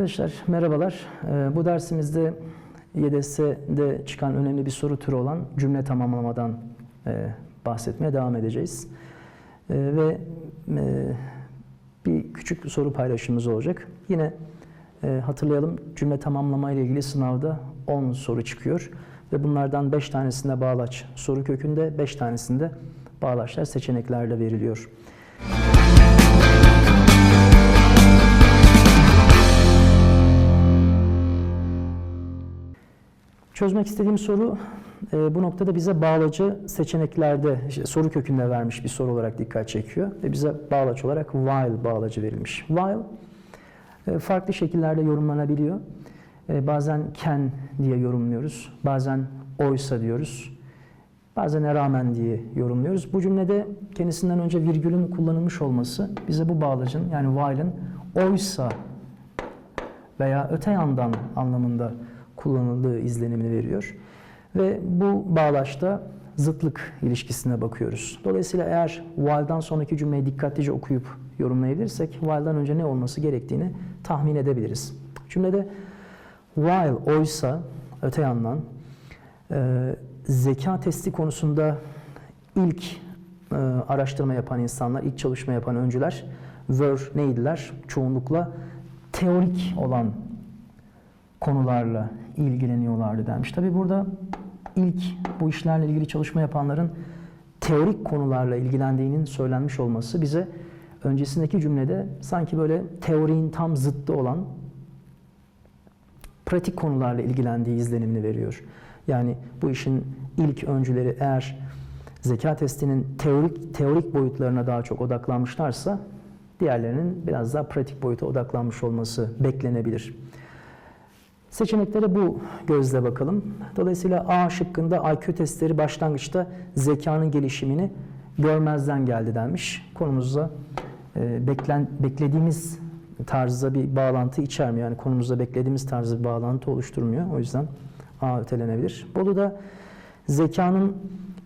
Arkadaşlar merhabalar. Ee, Bu dersimizde YDS'de çıkan önemli bir soru türü olan cümle tamamlamadan e, bahsetmeye devam edeceğiz. E, Ve e, bir küçük soru paylaşımımız olacak. Yine e, hatırlayalım cümle tamamlama ile ilgili sınavda 10 soru çıkıyor. Ve bunlardan 5 tanesinde bağlaç soru kökünde, 5 tanesinde bağlaçlar seçeneklerle veriliyor. Çözmek istediğim soru e, bu noktada bize bağlacı seçeneklerde işte soru kökünde vermiş bir soru olarak dikkat çekiyor ve bize bağlaç olarak while bağlacı verilmiş. While e, farklı şekillerde yorumlanabiliyor. E, bazen can diye yorumluyoruz, bazen oysa diyoruz, bazen rağmen diye yorumluyoruz. Bu cümlede kendisinden önce virgülün kullanılmış olması bize bu bağlacın yani while'ın oysa veya öte yandan anlamında kullanıldığı izlenimini veriyor. Ve bu bağlaçta zıtlık ilişkisine bakıyoruz. Dolayısıyla eğer while'dan sonraki cümleyi dikkatlice okuyup yorumlayabilirsek while'dan önce ne olması gerektiğini tahmin edebiliriz. Cümlede while oysa öte yandan e, zeka testi konusunda ilk e, araştırma yapan insanlar, ilk çalışma yapan öncüler were neydiler? Çoğunlukla teorik olan konularla ilgileniyorlardı denmiş. Tabi burada ilk bu işlerle ilgili çalışma yapanların teorik konularla ilgilendiğinin söylenmiş olması bize öncesindeki cümlede sanki böyle teorinin tam zıttı olan pratik konularla ilgilendiği izlenimini veriyor. Yani bu işin ilk öncüleri eğer zeka testinin teorik teorik boyutlarına daha çok odaklanmışlarsa diğerlerinin biraz daha pratik boyuta odaklanmış olması beklenebilir. Seçeneklere bu gözle bakalım. Dolayısıyla A şıkkında IQ testleri başlangıçta zekanın gelişimini görmezden geldi denmiş. Konumuzda e, beklen, beklediğimiz tarzda bir bağlantı içermiyor. Yani konumuzda beklediğimiz tarzda bir bağlantı oluşturmuyor. O yüzden A ötelenebilir. Bolu'da zekanın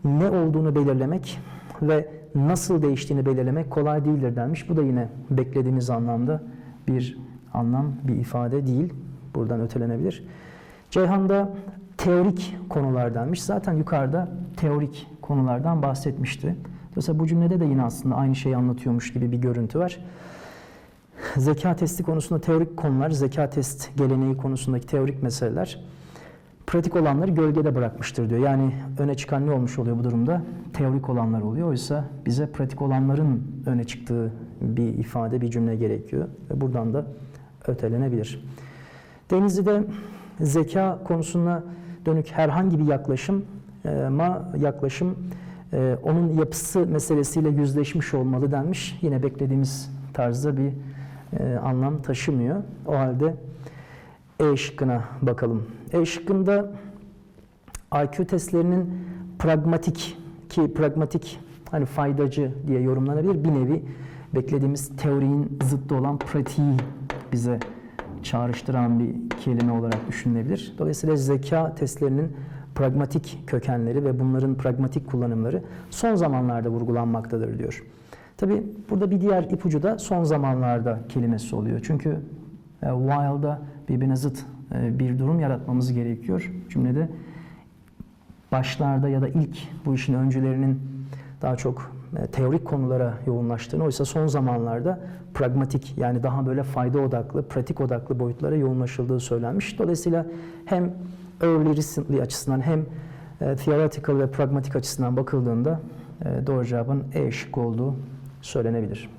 ne olduğunu belirlemek ve nasıl değiştiğini belirlemek kolay değildir denmiş. Bu da yine beklediğimiz anlamda bir anlam, bir ifade değil. Buradan ötelenebilir. Ceyhan'da teorik konular denmiş. Zaten yukarıda teorik konulardan bahsetmişti. Dolayısıyla bu cümlede de yine aslında aynı şeyi anlatıyormuş gibi bir görüntü var. Zeka testi konusunda teorik konular, zeka test geleneği konusundaki teorik meseleler pratik olanları gölgede bırakmıştır diyor. Yani öne çıkan ne olmuş oluyor bu durumda? Teorik olanlar oluyor. Oysa bize pratik olanların öne çıktığı bir ifade, bir cümle gerekiyor. Ve buradan da ötelenebilir. Denizli'de zeka konusuna dönük herhangi bir yaklaşım yaklaşım e, onun yapısı meselesiyle yüzleşmiş olmalı denmiş. Yine beklediğimiz tarzda bir e, anlam taşımıyor. O halde E şıkkına bakalım. E şıkkında IQ testlerinin pragmatik ki pragmatik hani faydacı diye yorumlanabilir. Bir nevi beklediğimiz teorinin zıttı olan pratiği bize çağrıştıran bir kelime olarak düşünülebilir. Dolayısıyla zeka testlerinin pragmatik kökenleri ve bunların pragmatik kullanımları son zamanlarda vurgulanmaktadır diyor. Tabi burada bir diğer ipucu da son zamanlarda kelimesi oluyor. Çünkü e, while'da birbirine zıt e, bir durum yaratmamız gerekiyor. Cümlede başlarda ya da ilk bu işin öncülerinin daha çok teorik konulara yoğunlaştığını, oysa son zamanlarda pragmatik yani daha böyle fayda odaklı, pratik odaklı boyutlara yoğunlaşıldığı söylenmiş. Dolayısıyla hem early recently açısından hem e, theoretical ve pragmatik açısından bakıldığında e, doğru cevabın E şıkkı olduğu söylenebilir.